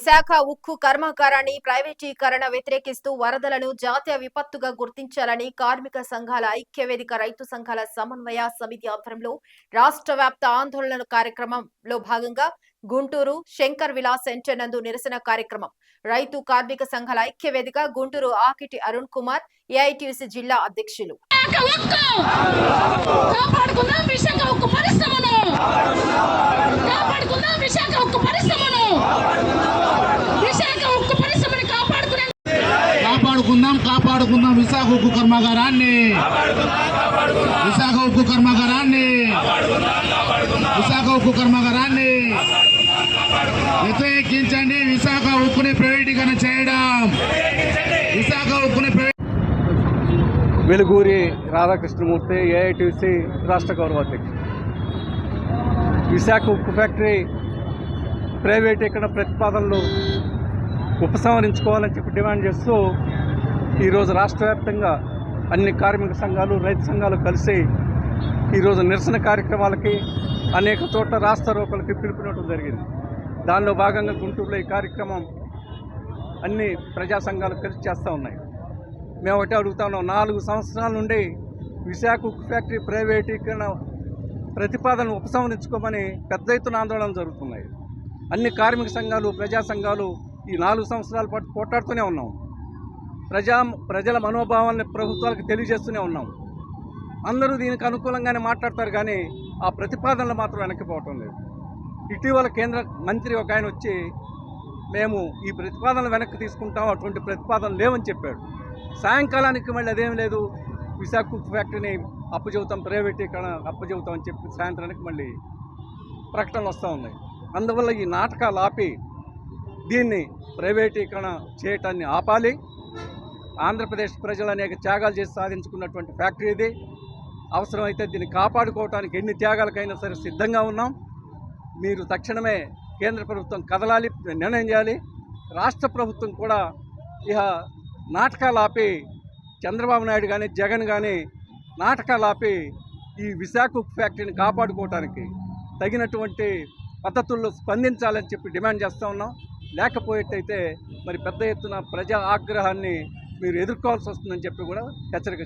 విశాఖ ఉక్కు కర్మాగారాన్ని ప్రైవేటీకరణ వ్యతిరేకిస్తూ వరదలను జాతీయ విపత్తుగా గుర్తించాలని కార్మిక సంఘాల ఐక్యవేదిక రైతు సంఘాల సమన్వయ సమితి ఆధ్వర్యంలో రాష్ట్ర వ్యాప్త ఆందోళన కార్యక్రమంలో భాగంగా గుంటూరు శంకర్ విలాస్ సెంటర్ నందు నిరసన కార్యక్రమం. రైతు కార్మిక సంఘాల ఐక్యవేదిక గుంటూరు ఆకిటి అరుణ్ కుమార్ ఏఐటిసి జిల్లా అధ్యక్షులు. విశాఖ పరిశ్రమను! పరిశ్రమను విశాఖ ఉక్కు పరిశ్రమని కాపాడుకునే కాపాడుకుందాం కాపాడుకుందాం విశాఖ ఉక్కు కర్మాగారాన్ని. విశాఖ ఉక్కు కర్మాగారాన్ని. విశాఖ ఉక్కు కర్మాగారాన్ని. వ్యతిరేకించండి విశాఖ ఉక్కుని ప్రైవేటీకరణ చేయడం. విశాఖ ఉక్కుని ప్రైవేట్ వెలుగూరి రాధాకృష్ణమూర్తి ఏఐటిసి రాష్ట్ర గౌరవ అధ్యక్షుడు విశాఖ ఉక్కు ఫ్యాక్టరీ ప్రైవేటీకరణ ప్రతిపాదనలు ఉపసంహరించుకోవాలని చెప్పి డిమాండ్ చేస్తూ ఈరోజు రాష్ట్ర వ్యాప్తంగా అన్ని కార్మిక సంఘాలు రైతు సంఘాలు కలిసి ఈరోజు నిరసన కార్యక్రమాలకి అనేక చోట్ల రాష్ట్ర పిలుపునట్టు పిలుపునివ్వడం జరిగింది. దానిలో భాగంగా గుంటూరులో ఈ కార్యక్రమం అన్ని ప్రజా సంఘాలు కలిసి చేస్తూ ఉన్నాయి. మేము ఒకటే అడుగుతా ఉన్నాం నాలుగు సంవత్సరాల నుండి విశాఖ ఉక్కు ఫ్యాక్టరీ ప్రైవేటీకరణ ప్రతిపాదనను ఉపసంహరించుకోమని పెద్ద ఎత్తున ఆందోళన జరుగుతున్నాయి. అన్ని కార్మిక సంఘాలు ప్రజా సంఘాలు ఈ నాలుగు సంవత్సరాల పాటు పోట్లాడుతూనే ఉన్నాం. ప్రజా ప్రజల మనోభావాలని ప్రభుత్వాలకు తెలియజేస్తూనే ఉన్నాం. అందరూ దీనికి అనుకూలంగానే మాట్లాడతారు కానీ ఆ ప్రతిపాదనలు మాత్రం వెనక్కిపోవటం లేదు. ఇటీవల కేంద్ర మంత్రి ఒక ఆయన వచ్చి మేము ఈ ప్రతిపాదనలు వెనక్కి తీసుకుంటాం అటువంటి ప్రతిపాదనలు లేవని చెప్పాడు. సాయంకాలానికి మళ్ళీ అదేం లేదు విశాఖ ఫ్యాక్టరీని అప్పచెబుతాం ప్రైవేటీకరణ అప్పచెబుతాం అని చెప్పి సాయంత్రానికి మళ్ళీ ప్రకటనలు వస్తూ ఉన్నాయి. అందువల్ల ఈ నాటకాలు ఆపి దీన్ని ప్రైవేటీకరణ చేయటాన్ని ఆపాలి. ఆంధ్రప్రదేశ్ ప్రజలు అనేక త్యాగాలు చేసి సాధించుకున్నటువంటి ఫ్యాక్టరీ ఇది. అవసరమైతే దీన్ని కాపాడుకోవడానికి ఎన్ని త్యాగాలకైనా సరే సిద్ధంగా ఉన్నాం. మీరు తక్షణమే కేంద్ర ప్రభుత్వం కదలాలి నిర్ణయం చేయాలి. రాష్ట్ర ప్రభుత్వం కూడా ఇక నాటకాలు ఆపి చంద్రబాబు నాయుడు కానీ జగన్ కానీ నాటకాలు ఆపి ఈ విశాఖ ఫ్యాక్టరీని కాపాడుకోవడానికి తగినటువంటి పద్ధతుల్లో స్పందించాలని చెప్పి డిమాండ్ చేస్తూ ఉన్నాం. లేకపోయేటైతే మరి పెద్ద ఎత్తున ప్రజా ఆగ్రహాన్ని మీరు ఎదుర్కోవాల్సి వస్తుందని చెప్పి కూడా హెచ్చరిక